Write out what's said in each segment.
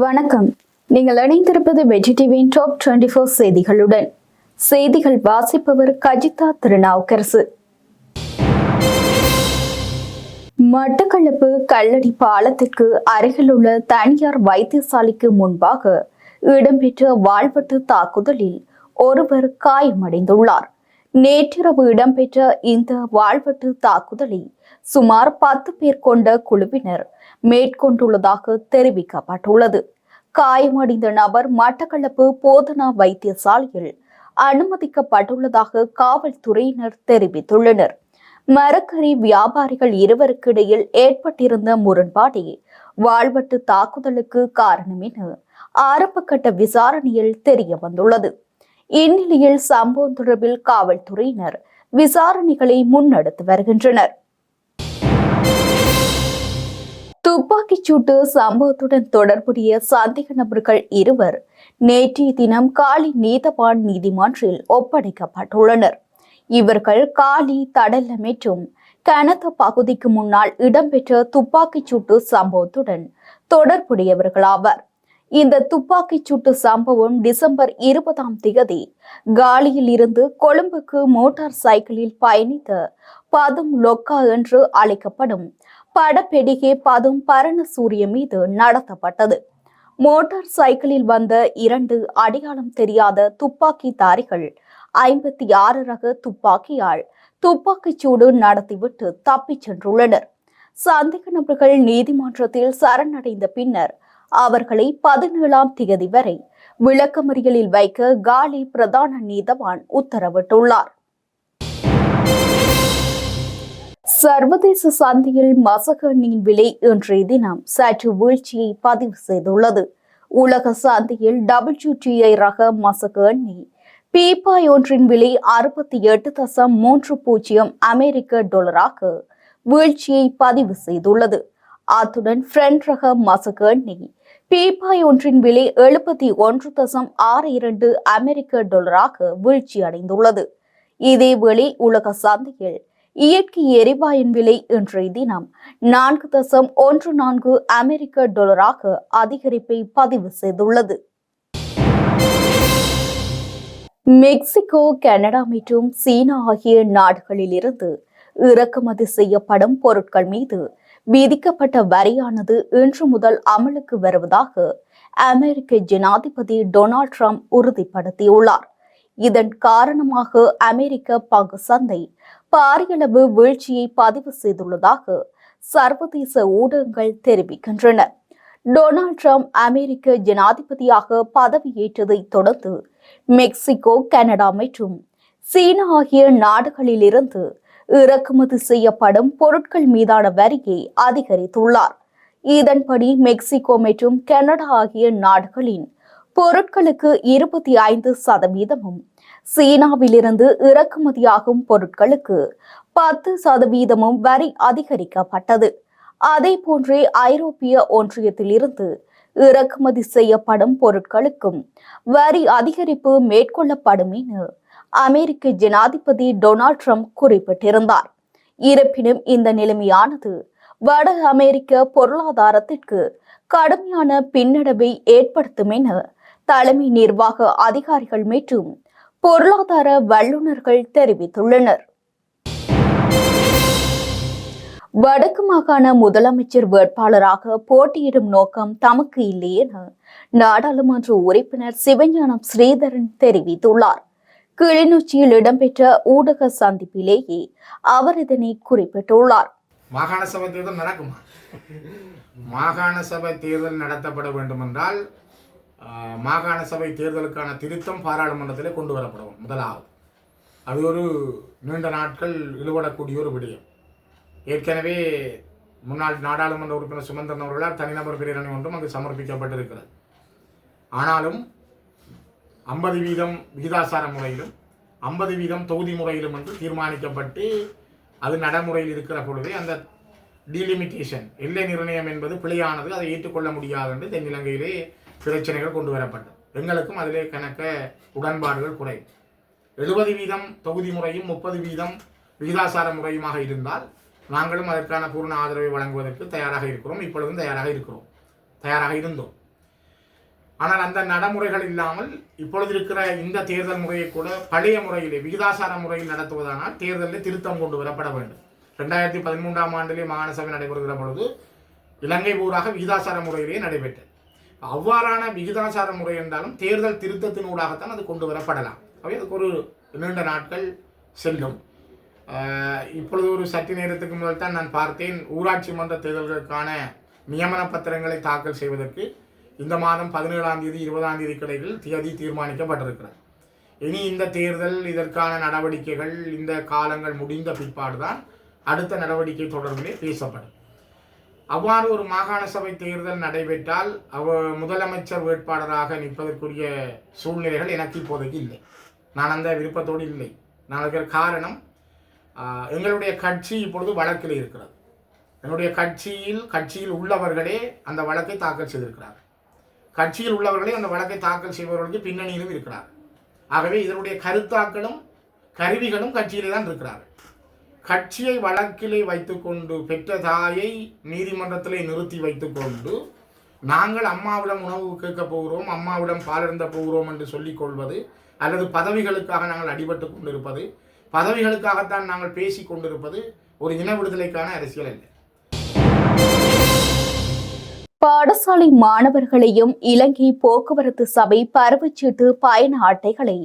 வணக்கம். நீங்கள் இணைந்திருப்பது வெஜி டிவியின் டாப் டுவெண்டி ஃபோர் செய்திகளுடன். செய்திகள் வாசிப்பவர் கஜிதா திருநாவுக்கரசு. மட்டக்களப்பு கல்லடி பாலத்திற்கு அருகிலுள்ள தனியார் வைத்தியசாலைக்கு முன்பாக இடம்பெற்ற வாழ்வெட்டு தாக்குதலில் ஒருவர் காயமடைந்துள்ளார். நேற்றிரவு இடம்பெற்ற இந்த வாழ்வெட்டு தாக்குதலை சுமார் பத்து பேர் கொண்ட குழுவினர் மேற்கொண்டுள்ளதாக தெரிவிக்கப்பட்டுள்ளது. காயமடைந்த நபர் மட்டக்களப்பு போதனா வைத்தியசாலையில் அனுமதிக்கப்பட்டுள்ளதாக காவல்துறையினர் தெரிவித்துள்ளனர். மரக்கறி வியாபாரிகள் இருவருக்கிடையில் ஏற்பட்டிருந்த முரண்பாடே வாழ்வட்டு தாக்குதலுக்கு காரணம் என ஆரம்பகட்ட விசாரணையில் தெரிய வந்துள்ளது இந்நிலையில் சம்பவம் தொடர்பில் காவல்துறையினர் விசாரணைகளை முன்னெடுத்து வருகின்றனர். துப்பாக்கிச் சூட்டு சம்பவத்துடன் தொடர்புடைய சந்தேக நபர்கள் இருவர் நேற்றைய தினம் காலி நீதவான் நீதிமன்றில் ஒப்படைக்கப்பட்டுள்ளனர். இவர்கள் காலி தடல்ல மற்றும் கனத்த பகுதிக்கு முன்னால் இடம்பெற்ற துப்பாக்கிச் சூட்டு சம்பவத்துடன் தொடர்புடையவர்களாவர். இந்த துப்பாக்கிச் சூட்டு சம்பவம் டிசம்பர் இருபதாம் தேதி காலியில் இருந்து கொழும்புக்கு மோட்டார் சைக்கிளில் பயணித்த பதும் லொக்கா என்று அழைக்கப்படும் படப்பெடிகே பதும் பரண சூரிய மீது நடத்தப்பட்டது. மோட்டார் சைக்கிளில் வந்த இரண்டு அடையாளம் தெரியாத துப்பாக்கிதாரிகள் ஐம்பத்தி ஆறு ரக துப்பாக்கியால் துப்பாக்கிச் சூடு நடத்திவிட்டு தப்பிச் சென்றுள்ளனர். சந்தேக நபர்கள் நீதிமன்றத்தில் சரணடைந்த பின்னர் அவர்களை பதினேழாம் தேதி வரை விளக்கமறியலில் வைக்க காலி பிரதான நீதவான் உத்தரவிட்டுள்ளார். சர்வதேச சந்தையில் மசக எண்ணெயின் விலை இன்றைய தினம் சற்று வீழ்ச்சியை பதிவு செய்துள்ளது. உலக சந்தையில் டபிள்யூடிஐ ரக மசக எண்ணெய் பீப்பாய் ஒன்றின் விலை அறுபத்தி எட்டு தசம் மூன்று பூஜ்ஜியம் அமெரிக்க டாலராக வீழ்ச்சியை பதிவு செய்துள்ளது. அத்துடன் பிரெண்ட் ரக மசக எண்ணெய் பீப்பாய் ஒன்றின் விலை எழுபத்தி ஒன்று தசம் ஆறு இரண்டு அமெரிக்க டாலராக வீழ்ச்சி அடைந்துள்ளது இதேவேளை உலக சந்தையில் இயற்கை எரிவாயின் விலை இன்றைய தினம் நான்கு தசம் ஒன்று நான்கு அமெரிக்க டாலராக அதிகரிப்பை பதிவு செய்துள்ளது. மெக்சிகோ கனடா மற்றும் சீனா ஆகிய நாடுகளிலிருந்து இறக்குமதி செய்யப்படும் பொருட்கள் மீது விதிக்கப்பட்ட வரியானது இன்று முதல் அமலுக்கு வருவதாக அமெரிக்க ஜனாதிபதி டொனால்ட் ட்ரம்ப் உறுதிப்படுத்தியுள்ளார். இதன் காரணமாக அமெரிக்க பங்கு சந்தை பாரியளவு வீழ்ச்சியை பதிவு செய்துள்ளதாக சர்வதேச ஊடகங்கள் தெரிவிக்கின்றன. டொனால்ட் ட்ரம்ப் அமெரிக்க ஜனாதிபதியாக பதவியேற்றதை தொடர்ந்து மெக்சிகோ கனடா மற்றும் சீனா ஆகிய நாடுகளிலிருந்து இறக்குமதி செய்யப்படும் பொருட்கள் மீதான வரியை அதிகரித்துள்ளார். இதன்படி மெக்சிகோ மற்றும் கனடா ஆகிய நாடுகளின் பொருட்களுக்கு இருபத்தி ஐந்து சதவீதமும். சீனாவிலிருந்து இறக்குமதியாகும் பொருட்களுக்கு பத்து சதவீதமும் வரி அதிகரிக்கப்பட்டது. அதே போன்றே ஐரோப்பிய ஒன்றியத்திலிருந்து இறக்குமதி செய்யப்படும் பொருட்களுக்கும் வரி அதிகரிப்பு மேற்கொள்ளப்படும் என அமெரிக்க ஜனாதிபதி டொனால்ட் ட்ரம்ப் குறிப்பிட்டிருந்தார். இருப்பினும் இந்த நிலைமையானது வட அமெரிக்க பொருளாதாரத்திற்கு கடுமையான பின்னடைவை ஏற்படுத்தும் என தலைமை நிர்வாக அதிகாரிகள் மற்றும் பொருளாதார வல்லுநர்கள் தெரிவித்துள்ளனர். வடக்கு மாகாண முதலமைச்சர் வேட்பாளராக போட்டியிடும் நோக்கம் தமக்கு இல்லை என நாடாளுமன்ற உறுப்பினர் சிவஞானம் ஸ்ரீதரன் தெரிவித்துள்ளார். கிளிநொச்சியில் இடம்பெற்ற ஊடக சந்திப்பிலேயே அவர் இதனை குறிப்பிட்டுள்ளார். மாகாண சபை தேர்தல் நடக்குமா? மாகாண சபை தேர்தல் நடத்தப்பட வேண்டும் என்றால் மாகாண சபை தேர்தலுக்கான திருத்தம் பாராளுமன்றத்திலே கொண்டு வரப்படும் முதலாவது. அது ஒரு நீண்ட நாட்கள் இழுபடக்கூடிய ஒரு விடயம். ஏற்கனவே முன்னாள் நாடாளுமன்ற உறுப்பினர் சுமந்திரன் அவர்களால் தனிநபர் பிரேரணை ஒன்றும் அங்கு சமர்ப்பிக்கப்பட்டிருக்கிறது. ஆனாலும் ஐம்பது வீதம் விகிதாசார முறையிலும் ஐம்பது வீதம் தொகுதி முறையிலும் என்று தீர்மானிக்கப்பட்டு அது நடைமுறையில் இருக்கிற பொழுதே அந்த டீலிமிட்டேஷன் எல்லை நிர்ணயம் என்பது பிழையானது அதை ஏற்றுக்கொள்ள முடியாது என்று தென்னிலங்கையிலே பிரச்சனைகள் கொண்டு வரப்பட்டது எங்களுக்கும் அதிலே கணக்க உடன்பாடுகள் குறை எழுபது வீதம் தொகுதி முறையும் முப்பது வீதம் விகிதாசார முறையுமாக இருந்தால் நாங்களும் அதற்கான பூர்ண ஆதரவை வழங்குவதற்கு தயாராக இருக்கிறோம். இப்பொழுதும் தயாராக இருக்கிறோம். தயாராக இருந்தோம். ஆனால் அந்த நடைமுறைகள் இல்லாமல் இப்பொழுது இருக்கிற இந்த தேர்தல் முறையை கூட பழைய முறையிலே விகிதாசார முறையில் நடத்துவதானால் தேர்தலில் திருத்தம் கொண்டு வரப்பட வேண்டும். ரெண்டாயிரத்தி பதிமூன்றாம் ஆண்டிலே மாகாண சபை நடைபெறுகிற பொழுது இலங்கை ஊராக விகிதாசார முறையிலேயே நடைபெற்றது. அவ்வாறான விகிதாச்சார முறை என்றாலும் தேர்தல் திருத்தத்தினூடாகத்தான் அது கொண்டு வரப்படலாம். அவை அதுக்கு ஒரு நீண்ட நாட்கள் செல்லும். இப்பொழுது ஒரு சற்று நேரத்துக்கு முதல் தான் நான் பார்த்தேன் ஊராட்சி மன்ற தேர்தல்களுக்கான நியமன பத்திரங்களை தாக்கல் செய்வதற்கு இந்த மாதம் பதினேழாம் தேதி இருபதாம் தேதி கிடையில் தேதி தீர்மானிக்கப்பட்டிருக்கிறது. இனி இந்த தேர்தல் இதற்கான நடவடிக்கைகள் இந்த காலங்கள் முடிந்த பிற்பாடுதான் அடுத்த நடவடிக்கை தொடர்பிலே பேசப்படும். அவ்வாறு ஒரு மாகாண சபை தேர்தல் நடைபெற்றால் அவ முதலமைச்சர் வேட்பாளராக நிற்பதற்குரிய சூழ்நிலைகள் எனக்கு இப்போதைக்கு இல்லை. நான் அந்த விருப்பத்தோடு இல்லை. நான் இருக்கிற காரணம் எங்களுடைய கட்சி இப்பொழுது வழக்கில் இருக்கிறது. என்னுடைய கட்சியில் கட்சியில் உள்ளவர்களே அந்த வழக்கை தாக்கல் செய்திருக்கிறார்கள். கட்சியில் உள்ளவர்களே அந்த வழக்கை தாக்கல் செய்பவர்களுக்கு பின்னணியிலும் இருக்கிறார்கள். ஆகவே இதனுடைய கருத்தாக்களும் கருவிகளும் கட்சியிலே தான் இருக்கிறார்கள். கட்சியை வழக்கிலே வைத்துக்கொண்டு பெற்ற தாயை நீதிமன்றத்திலே நிறுத்தி வைத்துக்கொண்டு நாங்கள் அம்மாவிடம் உணவு கேட்க போகிறோம் அம்மாவிடம் பாலிருந்த போகிறோம் என்று சொல்லிக் கொள்வது அல்லது பதவிகளுக்காக நாங்கள் அடிபட்டு கொண்டிருப்பது பதவிகளுக்காகத்தான் நாங்கள் பேசி கொண்டிருப்பது ஒரு இன விடுதலைக்கான அரசியல் இல்லை பாடசாலை மாணவர்களையும் இலங்கை போக்குவரத்து சபை பருவச்சீட்டு பயண அட்டைகளை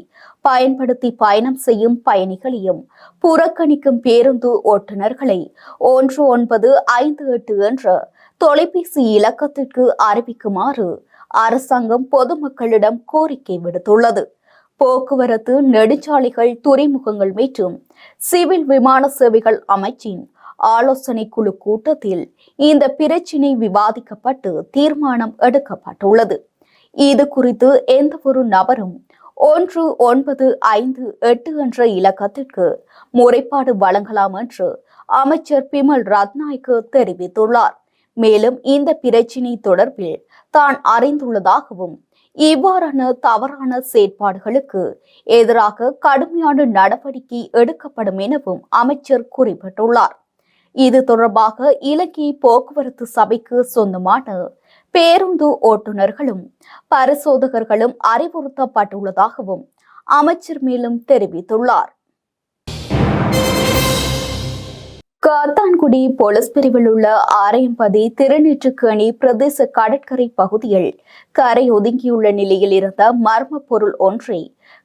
பயன்படுத்தி பயணம் செய்யும் பயணிகளையும் புறக்கணிக்கும் பேருந்து ஓட்டுநர்களை ஒன்று ஒன்பது ஐந்து எட்டு என்ற தொலைபேசி இலக்கத்திற்கு அறிவிக்குமாறு அரசாங்கம் பொதுமக்களிடம் கோரிக்கை விடுத்துள்ளது. போக்குவரத்து நெடுஞ்சாலைகள் துறைமுகங்கள் மற்றும் சிவில் விமான சேவைகள் அமைச்சின் ஆலோசனை குழு கூட்டத்தில் இந்த பிரச்சினை விவாதிக்கப்பட்டு தீர்மானம் எடுக்கப்பட்டுள்ளது. இது குறித்து எந்த ஒரு நபரும் ஒன்று ஒன்பது ஐந்து எட்டு என்ற இலக்கத்திற்கு முறைப்பாடு வழங்கலாம் என்று அமைச்சர் பிமல் ரத்நாய்க்கு தெரிவித்துள்ளார். மேலும் இந்த பிரச்சினை தொடர்பில் தான் அறிந்துள்ளதாகவும் இவ்வாறான தவறான செயற்பாடுகளுக்கு எதிராக கடுமையான நடவடிக்கை எடுக்கப்படும் எனவும் அமைச்சர் குறிப்பிட்டுள்ளார். இது தொடர்பாக இலக்கிய போக்குவரத்து சபைக்கு சொந்தமான பேருந்து ஓட்டுநர்களும் பரிசோதகர்களும் அறிவுறுத்தப்பட்டுள்ளதாகவும் அமைச்சர் மேலும் தெரிவித்துள்ளார். காத்தான்குடி போலீஸ் பிரிவில் உள்ள ஆரையம்பதி திருநெற்றுக்கணி பிரதேச கடற்கரை பகுதியில் கரை ஒதுங்கியுள்ள நிலையில் இருந்த மர்ம பொருள் ஒன்றை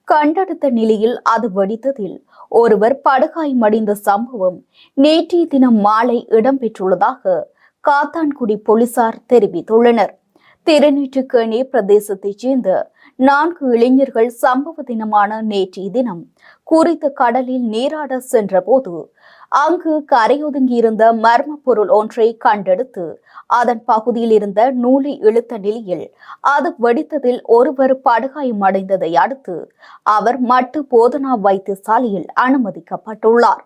கண்டெடுத்த நிலையில் அது வெடித்ததில் ஒருவர் படுகாயமடைந்த சம்பவம் நேற்றைய தினம் மாலை இடம்பெற்றுள்ளதாக காத்தான்குடி போலீசார் தெரிவித்துள்ளனர். திருநீற்றுக்கேணி பிரதேசத்தைச் சேர்ந்த நான்கு இளைஞர்கள் சம்பவ தினமான நேற்றைய தினம் குறித்த கடலில் நீராட சென்றபோது அங்கு கரையொதுங்கியிருந்த மர்ம பொருள் ஒன்றை கண்டெடுத்து அதன் பகுதியில் இருந்த நூலை இழுத்த நிலையில் அது வெடித்ததில் ஒருவர் படுகாயம் அடைந்ததை அடுத்து அவர் மட்டு போதனா வைத்தியசாலையில் அனுமதிக்கப்பட்டுள்ளார்.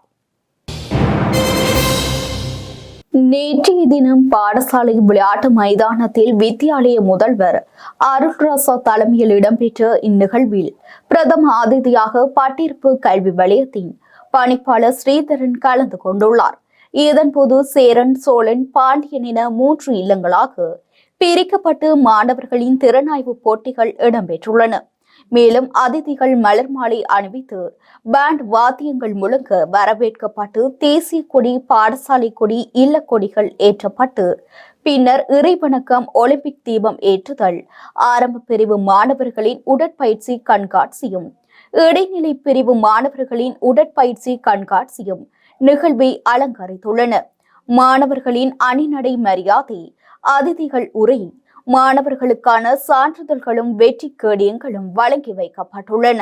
நேற்றைய தினம் பாடசாலை விளையாட்டு மைதானத்தில் வித்தியாலய முதல்வர் அருள்ராசா தலைமையில் இடம்பெற்ற இந்நிகழ்வில் பிரதம அதிதியாக பட்டிருப்பு கல்வி வலயத்தின் பணிப்பாளர் ஸ்ரீதரன் கலந்து கொண்டுள்ளார். இதன்போது சேரன் சோழன் பாண்டியன் என மூன்று இல்லங்களாக பிரிக்கப்பட்டு மாணவர்களின் திறனாய்வு போட்டிகள் இடம்பெற்றுள்ளன. மேலும் அதிதிகள் மலர் மாலை அணிவித்து பேண்ட் வாத்தியங்கள் முழங்க வரவேற்கப்பட்டு தேசிய கொடி பாடசாலை கொடி இல்ல கொடிகள் ஏற்றப்பட்டு பின்னர் இறைவணக்கம் ஒலிம்பிக் தீபம் ஏற்றுதல் ஆரம்ப பிரிவு மாணவர்களின் உடற்பயிற்சி கண்காட்சியும் இடைநிலை பிரிவு மாணவர்களின் உடற்பயிற்சி கண்காட்சியும் நிகழ்வை அலங்கரித்துள்ளன. மாணவர்களின் அணிநடை மரியாதை அதிதிகள் உரை மாணவர்களுக்கான சான்றிதழ்களும் வெற்றி கேடியங்களும் வழங்கி வைக்கப்பட்டுள்ளன.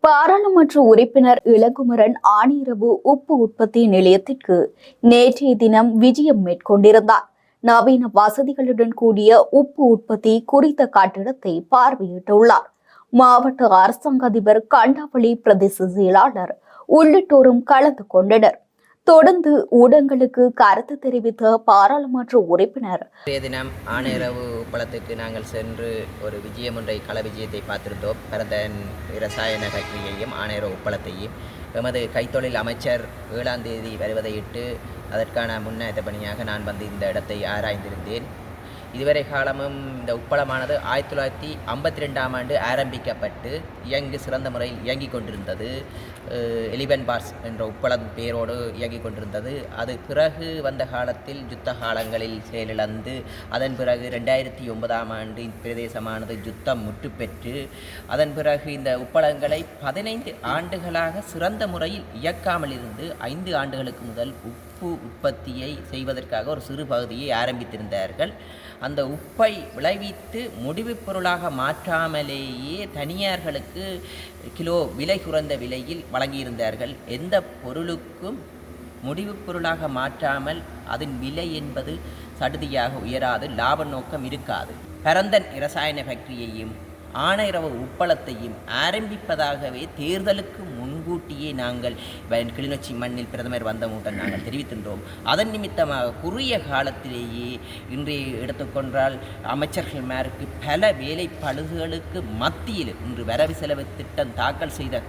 பாராளுமன்ற உறுப்பினர் இளங்குமரன் ஆணிரவு உப்பு உற்பத்தி நிலையத்திற்கு நேற்றைய தினம் விஜயம் மேற்கொண்டிருந்தார். நவீன வசதிகளுடன் கூடிய உப்பு உற்பத்தி குறித்த கட்டிடத்தை பார்வையிட்டுள்ளார். மாவட்ட அரசாங்க அதிபர் கண்டாவளி பிரதேச செயலாளர் உள்ளிட்டோரும் கலந்து கொண்டனர். தொடர்ந்து ஊடகங்களுக்கு கருத்து தெரிவித்த பாராளுமன்ற உறுப்பினர் தினம் ஆணையரவு உப்பளத்துக்கு நாங்கள் சென்று ஒரு விஜயம் ஒன்றை கள விஜயத்தை பார்த்திருந்தோம். பரதன் இரசாயன ஃபேக்டரியையும் ஆணையரவு உப்பளத்தையும் எமது கைத்தொழில் அமைச்சர் ஏழாம் தேதி வருவதையிட்டு அதற்கான முன்னேற்ற பணியாக நான் வந்து இந்த இடத்தை ஆராய்ந்திருந்தேன். இதுவரை காலமும் இந்த உப்பளமானது ஆயிரத்தி தொள்ளாயிரத்தி ஐம்பத்தி ரெண்டாம் ஆண்டு ஆரம்பிக்கப்பட்டு இயங்கு சிறந்த முறையில் இயங்கிக் கொண்டிருந்தது. எலிபன் பார்ஸ் என்ற உப்பளம் பெயரோடு இயங்கிக் கொண்டிருந்தது. அது பிறகு வந்த காலத்தில் யுத்த காலங்களில் செயலிழந்து அதன் பிறகு ரெண்டாயிரத்தி ஒன்பதாம் ஆண்டு இப்பிரதேசமானது யுத்தம் முற்றுப்பெற்று அதன் பிறகு இந்த உப்பளங்களை பதினைந்து ஆண்டுகளாக சிறந்த முறையில் இயக்காமல் இருந்து ஐந்து ஆண்டுகளுக்கு முதல் உப்பு உற்பத்தியை செய்வதற்காக ஒரு சிறு பகுதியை ஆரம்பித்திருந்தார்கள். அந்த உப்பை விளைவித்து முடிவு பொருளாக மாற்றாமலேயே தனியார்களுக்கு கிலோ விலை குறைந்த விலையில் வழங்கியிருந்தார்கள். எந்த பொருளுக்கும் முடிவு பொருளாக மாற்றாமல் அதன் விலை என்பது சடுதியாக உயராது லாப நோக்கம் இருக்காது. பரந்தன் இரசாயன ஃபேக்டரியையும் ஆனைரவ உப்பளத்தையும் ஆரம்பிப்பதாகவே தேர்தலுக்கு முன்கூட்டியே நாங்கள் கிளிநொச்சி மண்ணில் பிரதமர் வந்தவுடன் நாங்கள் தெரிவித்திருந்தோம். அதன் நிமித்தமாக குறுகிய காலத்திலேயே இன்றைய எடுத்துக்கொண்டால் அமைச்சர்கள் மேற்கு பல வேலை பழுதுகளுக்கு மத்தியில் இன்று வரவு செலவு திட்டம் தாக்கல் செய்த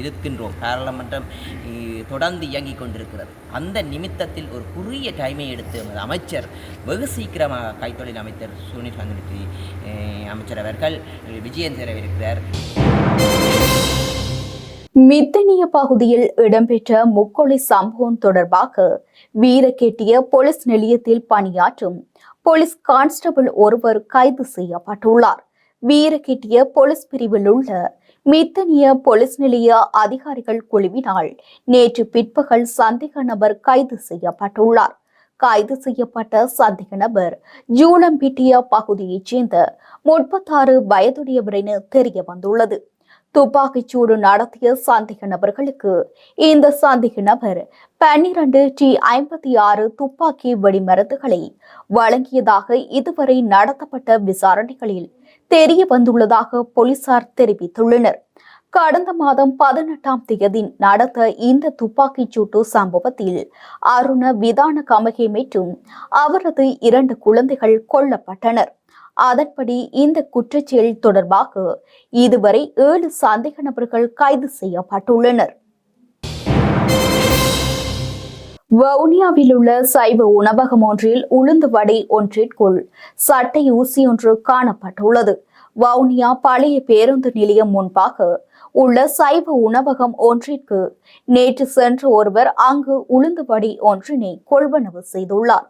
இருக்கின்றோம். பாராளுமன்றம் தொடர்ந்து இயங்கிக் கொண்டிருக்கிறது. அந்த நிமித்தத்தில் ஒரு குறுகிய டைமை எடுத்து எமது அமைச்சர் வெகு சீக்கிரமாக கைத்தொழில் அமைச்சர் சுனில் சங்கரிக்கு அமைச்சர் அவர்கள் விஜயம் இருக்கிறார். மித்தனிய பகுதியில் இடம்பெற்ற முக்கொலை சம்பவம் தொடர்பாக வீரக்கெட்டிய போலீஸ் நிலையத்தில் பணியாற்றும் போலீஸ் கான்ஸ்டபிள் ஒருவர் கைது செய்யப்பட்டுள்ளார். வீரக்கெட்டிய போலீஸ் பிரிவில் உள்ள மித்தனிய போலீஸ் நிலைய அதிகாரிகள் குழுவினால் நேற்று பிற்பகல் சந்தேக நபர் கைது செய்யப்பட்டுள்ளார். கைது செய்யப்பட்ட சந்தேக நபர் ஜூலம்பிட்டிய பகுதியைச் சேர்ந்த முப்பத்தாறு வயதுடையவர் என தெரிய வந்துள்ளது துப்பாக்கிச்சூடு நடத்திய சந்தேக நபர்களுக்கு. இந்த சந்தேக நபர் பன்னிரண்டு டி ஐம்பத்தி ஆறு துப்பாக்கி வெடிமருந்துகளை வழங்கியதாக இதுவரை நடத்தப்பட்ட விசாரணைகளில் தெரிய வந்துள்ளதாக போலீசார் தெரிவித்துள்ளனர். கடந்த மாதம் பதினெட்டாம் தேதி நடந்த இந்த துப்பாக்கிச் சூட்டு சம்பவத்தில் அருண விதான கமகே மற்றும் அவரது இரண்டு குழந்தைகள் கொல்லப்பட்டனர். அதன்படி இந்த குற்றச்செயல் தொடர்பாக இதுவரை ஏழு சந்தேக நபர்கள் கைது செய்யப்பட்டுள்ளனர். வவுனியாவில் உள்ள சைவ உணவகம் ஒன்றில் உளுந்து வடை ஒன்றிற்குள் சட்டை ஊசி ஒன்று காணப்பட்டுள்ளது. வவுனியா பழைய பேருந்து நிலையம் முன்பாக உள்ள சைவ உணவகம் ஒன்றிற்கு நேற்று சென்ற ஒருவர் அங்கு உளுந்து வடை ஒன்றினை கொள்வனவு செய்துள்ளார்.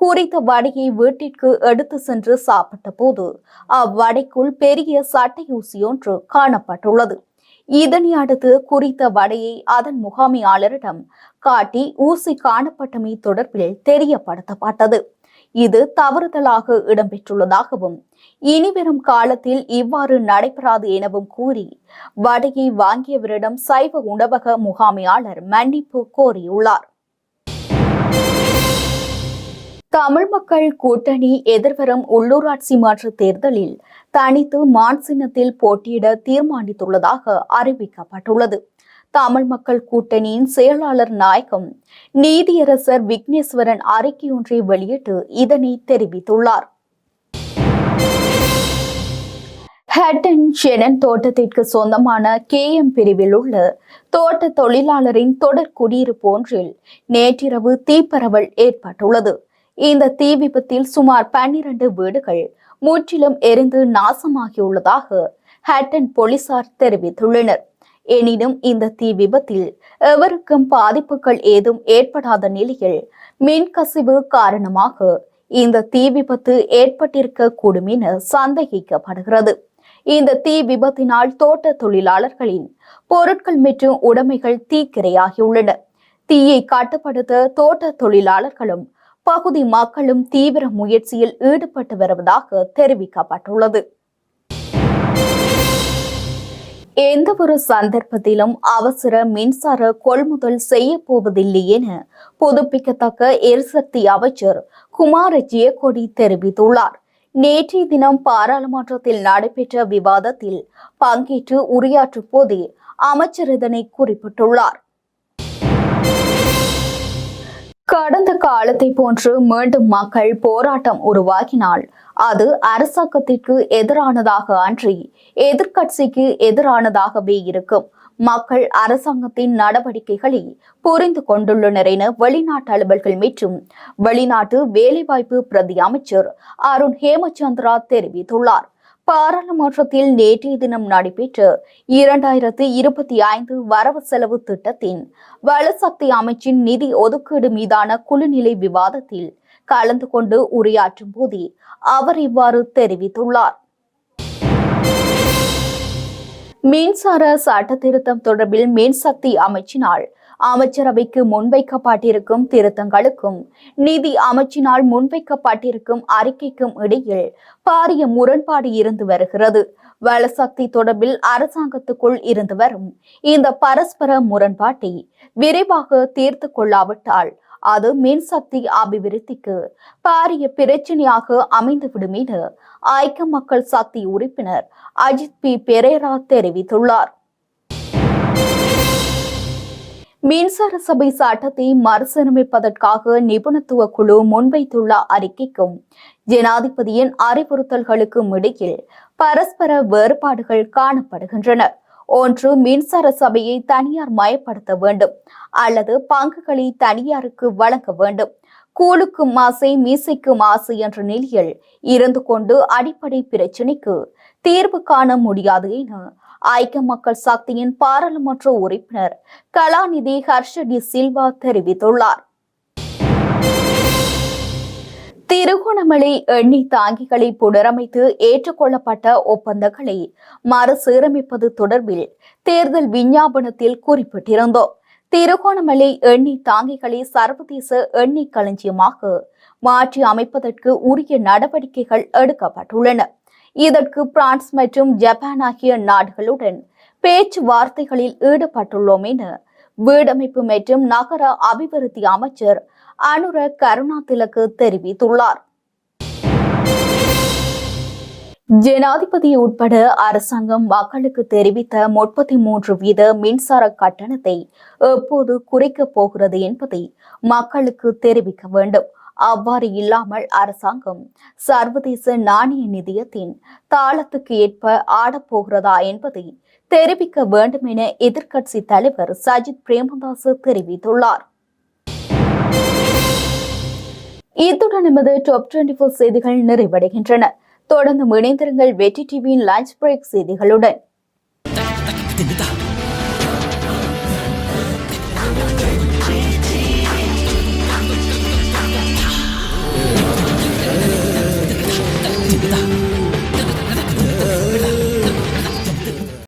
குறித்த வடையை வீட்டிற்கு எடுத்து சென்று சாப்பிட்ட போது அவ்வடைக்குள் பெரிய சட்டை ஊசி ஒன்று காணப்பட்டுள்ளது. இதனை அடுத்து குறித்த வடையை அதன் முகாமையாளரிடம் காட்டி ஊசி காணப்பட்டமை தொடர்பில் தெரியப்படுத்தப்பட்டது. இது தவறுதலாக இடம்பெற்றுள்ளதாகவும் இனிவரும் காலத்தில் இவ்வாறு நடைபெறாது எனவும் கூறி வடையை வாங்கியவரிடம் சைவ உணவக முகாமையாளர் மன்னிப்பு கோரியுள்ளார். தமிழ் மக்கள் கூட்டணி எதிர்வரும் உள்ளூராட்சி மாற்ற தேர்தலில் தனித்து மான் சின்னத்தில் போட்டியிட தீர்மானித்துள்ளதாக அறிவிக்கப்பட்டுள்ளது. தமிழ் மக்கள் கூட்டணியின் செயலாளர் நாயகம் நீதியரசர் விக்னேஸ்வரன் அறிக்கையொன்றை வெளியிட்டு இதனை தெரிவித்துள்ளார். ஹட்டன் ஷெனன் தோட்டத்திற்கு சொந்தமான கே எம் பிரிவில் உள்ள தோட்ட தொழிலாளரின் தொடர் குடியிருப்பு ஒன்றில் நேற்றிரவு தீப்பரவல் ஏற்பட்டுள்ளது. இந்த தீ விபத்தில் சுமார் பன்னிரண்டு வீடுகள் முற்றிலும் எரிந்து நாசமாகியுள்ளதாக ஹேட்டன் போலீசார் தெரிவித்துள்ளனர். எனினும் இந்த தீ விபத்தில் எவருக்கும் பாதிப்புகள் ஏதும் ஏற்படாத நிலையில் மின்கசிவு காரணமாக இந்த தீ விபத்து ஏற்பட்டிருக்க கூடும் என சந்தேகிக்கப்படுகிறது. இந்த தீ விபத்தினால் தோட்ட தொழிலாளர்களின் பொருட்கள் மற்றும் உடைமைகள் தீக்கிரையாகியுள்ளன. தீயை கட்டுப்படுத்த தோட்ட தொழிலாளர்களும் பகுதி மக்களும் தீவிர முயற்சியில் ஈடுபட்டு வருவதாக தெரிவிக்கப்பட்டுள்ளது. எந்த ஒரு சந்தர்ப்பத்திலும் அவசர மின்சார கொள்முதல் செய்ய போவதில்லை என புதுப்பிக்கத்தக்க எரிசக்தி அமைச்சர் குமார ஜெயக்கொடி தெரிவித்துள்ளார். நேற்றைய தினம் பாராளுமன்றத்தில் நடைபெற்ற விவாதத்தில் பங்கேற்று உரையாற்றும் போதே அமைச்சர் இதனை குறிப்பிட்டுள்ளார். கடந்த காலத்தை போன்று மீண்டும் மக்கள் போராட்டம் உருவாக்கினால் அது அரசாங்கத்திற்கு எதிரானதாக அன்றி எதிர்க்கட்சிக்கு எதிரானதாகவே இருக்கும். மக்கள் அரசாங்கத்தின் நடவடிக்கைகளை புரிந்து கொண்டுள்ளனர் என வெளிநாட்டு அலுவல்கள் மற்றும் வெளிநாட்டு வேலைவாய்ப்பு பிரதி அமைச்சர் அருண் ஹேமச்சந்திரா தெரிவித்துள்ளார். பாராளுமன்றத்தில் நேற்றைய தினம் நடைபெற்ற இரண்டாயிரத்து இருபத்தி ஐந்து வரவு செலவு திட்டத்தின் வலுசக்தி அமைச்சின் நிதி ஒதுக்கீடு மீதான குழுநிலை விவாதத்தில் கலந்து கொண்டு உரையாற்றும் போதே அவர் இவ்வாறு தெரிவித்துள்ளார். மின்சார சட்டத்திருத்தம் தொடர்பில் மின்சக்தி அமைச்சினால் அமைச்சரவைக்கு முன்வைக்கப்பட்டிருக்கும் திருத்தங்களுக்கும் நிதி அமைச்சினால் முன்வைக்கப்பட்டிருக்கும் அறிக்கைக்கும் இடையில் பாரிய முரண்பாடு இருந்து வருகிறது. வளசக்தி தொடர்பில் அரசாங்கத்துக்குள் இருந்து வரும் இந்த பரஸ்பர முரண்பாட்டை விரைவாக தீர்த்து கொள்ளாவிட்டால் அது மின்சக்தி அபிவிருத்திக்கு பாரிய பிரச்சனையாக அமைந்துவிடும் என ஐக்கிய மக்கள் சக்தி உறுப்பினர் அஜித் பி. பெரேரா தெரிவித்துள்ளார். மின்சார சபை சட்டத்தை மறுசீரமைப்பதற்காக நிபுணத்துவ குழு முன்வைத்துள்ள அறிக்கைக்கும் ஜனாதிபதியின் அறிவுறுத்தல்களுக்கும் இடையில் பரஸ்பர வேறுபாடுகள் காணப்படுகின்றன. ஒன்று மின்சார சபையை தனியார் மயப்படுத்த வேண்டும். அல்லது பங்குகளை தனியாருக்கு வழங்க வேண்டும். கூலுக்கும் ஆசை மீசைக்கும் ஆசை என்ற நிலையில் இருந்து கொண்டு அடிப்படை பிரச்சினைக்கு தீர்வு காண முடியாது என ஐக்கிய மக்கள் சக்தியின் பாராளுமன்ற உறுப்பினர் கலாநிதி ஹர்ஷடி சில்வா தெரிவித்துள்ளார். திருகோணமலை எண்ணெய் தாங்கிகளை புனரமைத்து ஏற்றுக்கொள்ளப்பட்ட ஒப்பந்தங்களை மறுசீரமைப்பது தொடர்பில் தேர்தல் விஞ்ஞாபனத்தில் குறிப்பிட்டிருந்தோம். திருகோணமலை எண்ணெய் தாங்கிகளை சர்வதேச எண்ணெய் களஞ்சியமாக மாற்றி அமைப்பதற்கு உரிய நடவடிக்கைகள் எடுக்கப்பட்டுள்ளன. இதற்கு பிரான்ஸ் மற்றும் ஜப்பான் ஆகிய நாடுகளுடன் பேச்சுவார்த்தைகளில் ஈடுபட்டுள்ளோம் என வீடமைப்பு மற்றும் நகர அபிவிருத்தி அமைச்சர் அனுர கருணாதிலக்கு தெரிவித்துள்ளார். ஜனாதிபதி உட்பட அரசாங்கம் மக்களுக்கு தெரிவித்த முப்பத்தி மூன்று வீத மின்சார கட்டணத்தை எப்போது குறைக்கப் போகிறது என்பதை மக்களுக்கு தெரிவிக்க வேண்டும். அவ்வாறு இல்லாமல் அரசாங்கம் சர்வதேச நாணய நிதியத்தின் தாளத்துக்கு ஏற்ப ஆடப்போகிறதா என்பதை தெரிவிக்க வேண்டும் என எதிர்க்கட்சி தலைவர் சஜித் பிரேமதாஸ் தெரிவித்துள்ளார். இத்துடன் நமது டாப் டுவெண்டி செய்திகள் நிறைவடைகின்றன. தொடர்ந்து இணைந்திருங்கள் வெற்றி டிவியின் லஞ்ச் பிரேக் செய்திகளுடன்.